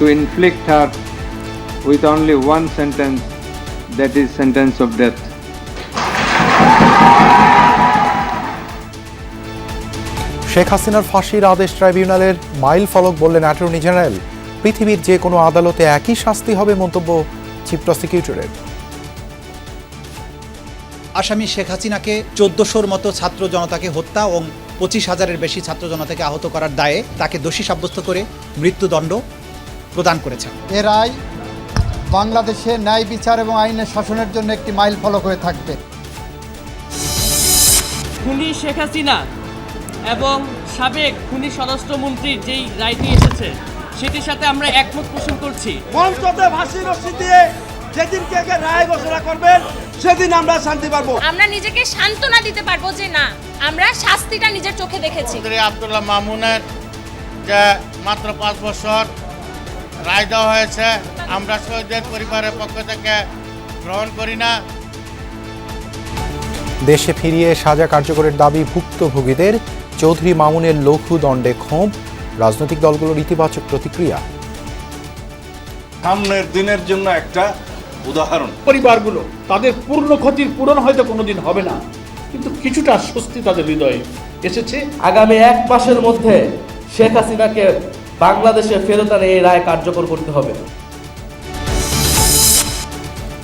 to inflict her with only one sentence, that is sentence of death. Sheikh হাসিনার ফাঁসির আদেশ ট্রাইব্যুনালের মাইল ফলক বললেন অ্যাটর্নি জেনারেল পৃথিবীর যে কোনো আদালতে একই শাস্তি হবে মন্তব্য চিফ প্রসিকিউটরের আসামি শেখ হাসিনাকে চোদ্দশোর মতো ছাত্র জনতাকে হত্যা ও পঁচিশ হাজারের বেশি ছাত্র জনতাকে আহত করার দায়ে তাকে দোষী সাব্যস্ত করে মৃত্যুদণ্ড প্রদান করেছেন এ রায় বাংলাদেশে ন্যায় বিচার এবং আইনের শাসনের জন্য একটি মাইল ফলক হয়ে থাকবে। খুনি শেখ হাসিনা এবং সাবেক খুনি স্বরাষ্ট্রমন্ত্রীর যেই রায়টি এসেছে সেটির সাথে আমরা একমত পোষণ করছি। মঞ্চতে ভাসি রশ্মি দিয়ে যেদিন কে কে রায় ঘোষণা করবেন সেদিন আমরা শান্তি পাবো। আমরা নিজেকে সান্ত্বনা দিতে পারব যে না আমরা শাস্তিটা নিজের চোখে দেখেছি। আবদুল্লাহ মামুনের যে মাত্র পাঁচ বছর রায় দেওয়া হয়েছে। আমরা শহীদদের পরিবারের পক্ষ থেকে গ্রহণ করি না। দেশে ফিরিয়ে সাজা কার্যকরের দাবি ভুক্তভোগীদের। চৌধুরী মামুনের লঘু দণ্ডে ক্ষোভ। রাজনৈতিক দলগুলোর ইতিবাচক প্রতিক্রিয়া। সামনের দিনের জন্য একটা উদাহরণ। পরিবারগুলো তাদের পূর্ণ ক্ষতির পূরণ হয়তো কোনোদিন হবে না কিন্তু কিছুটা স্বস্তি তাদের হৃদয়ে এসেছে। আগামী এক মাসের মধ্যে শেখ হাসিনাকে বাংলাদেশে ফেরত আনে এই রায় কার্যকর করতে হবে।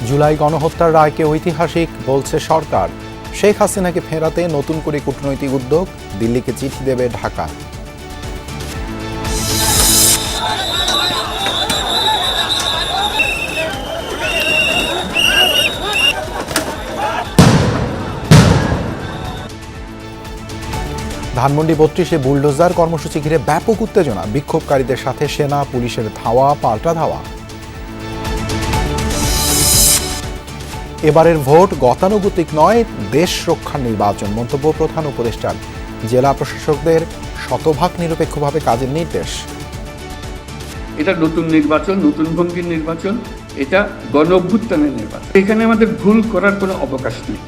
জুলাই গণহত্যার রায়কে ঐতিহাসিক বলছে সরকার। শেখ হাসিনাকে ফেরাতে নতুন করে কূটনৈতিক উদ্যোগ, দিল্লিকে চিঠি দেবে ঢাকা। ধানমন্ডি বত্রিশে বুলডোজার কর্মসূচি ঘিরে ব্যাপক উত্তেজনা। বিক্ষোভকারীদের সাথে সেনা, পুলিশের ধাওয়া, পাল্টা ধাওয়া। এবারের ভোট গতানুগতিক নয়, দেশ রক্ষার নির্বাচন মন্তব্য প্রধান উপদেষ্টার। জেলা প্রশাসকদের শতভাগ নিরপেক্ষভাবে কাজের নির্দেশ। এটা নতুন নির্বাচন, নতুন ভঙ্গির নির্বাচন, এটা গণ অভ্যুত্থানের নির্বাচন। এখানে আমাদের ভুল করার কোনো অবকাশ নেই।